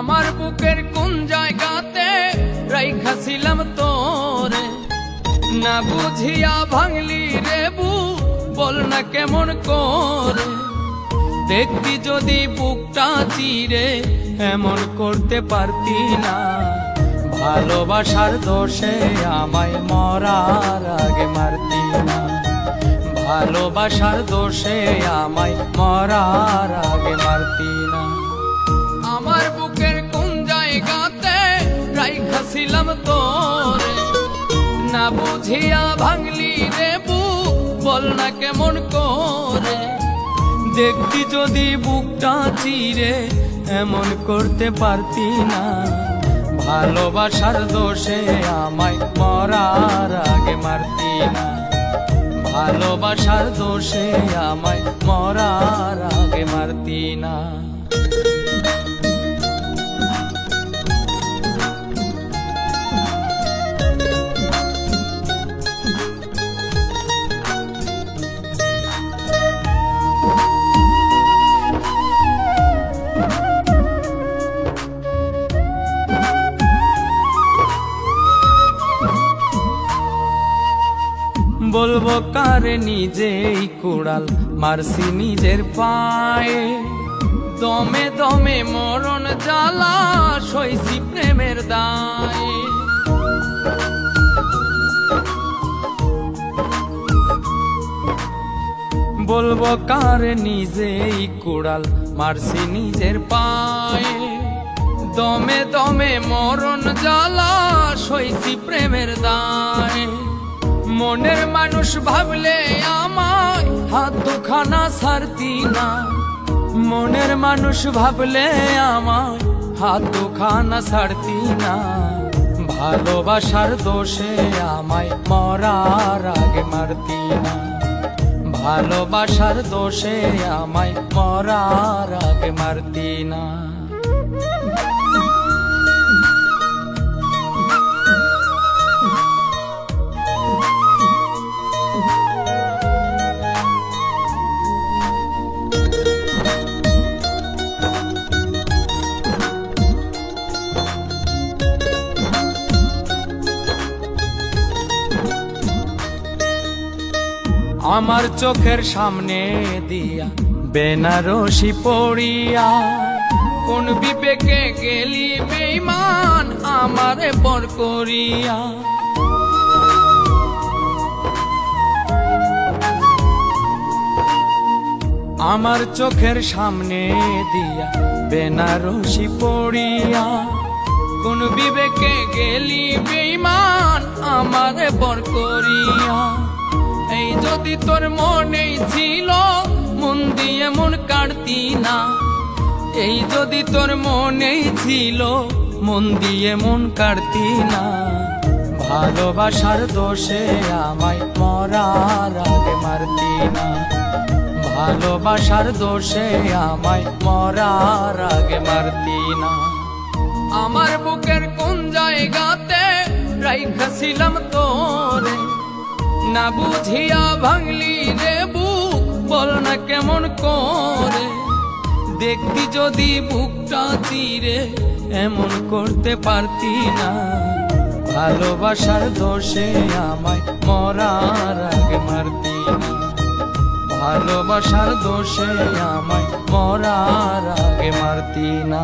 আমার বুকের কোন জায়গাতে রাইখাছিলাম তোরে? না বুঝিয়া ভাঙলি রে বু, বল না কেমন করে? দেখতি যদি বুকটা চিরে, এমন করতে পারতি না। ভালোবাসার দোষে আমায় মরার আগে মারতি না। ভালোবাসার দোষে আমায় মরার আগে মারতি না। তোরে। না বুঝিয়া ভাঙলি রে বুক, বল না কেমন করে। দেখতি যদি বুকটা চিরে, এমন করতে পারতি না। ভালোবাসার দোষে আমায় মরার আগে মারতি না। ভালোবাসার দোষে আমায় মরার আগে মারতি না। বলব নিজেই কুড়াল, মারছি নিজের পায়ে। দমে দমে মরণ জ্বালা, সইছি প্রেমের দায়। বলব কারে নিজেই কুড়াল, মারছি নিজের পায়ে। দমে দমে মরণ জ্বালা, সইছি প্রেমের দায়ে। মনের মানুষ ভাবলে আমায় হাত দুখানা ছাড়তি না। মনের মানুষ ভাবলে আমায় হাত দুখানা ছাড়তি না। ভালোবাসার দোষে আমায় মরার আগে মারতি না। ভালোবাসার দোষে আমায় মরার আগে মারতি না। আমার চোখের সামনে দিয়া বেনারসি পড়িয়া, কোন বিবেকে গেলি বেইমান আমারে পর করিয়া। আমার চোখের সামনে দিয়া বেনারসি পড়িয়া, কোন বিবেকে গেলি বেইমান আমারে পর করিয়া। এই যদি তোর মনেই ছিল মন দিয়ে মন কাটতি না। এই যদি তোর মনেই ছিল মন দিয়ে মন কাটতি না। ভালোবাসার দোষে আমায় মরার আগে মারতি না। ভালোবাসার দোষে আমায় মরার আগে মারতি না। আমার বুকের কোন জায়গাতে রাইখাছিলাম তোরে না বুঝিয়া ভাঙলি রে বুক, বল না কেমন করে? দেখতি যদি বুকটা চিরে, এমন করতে পারতি না। ভালোবাসার দোষে আমায় মরার আগে মারতি না। ভালোবাসার দোষে আমায় মরার আগে মারতি না।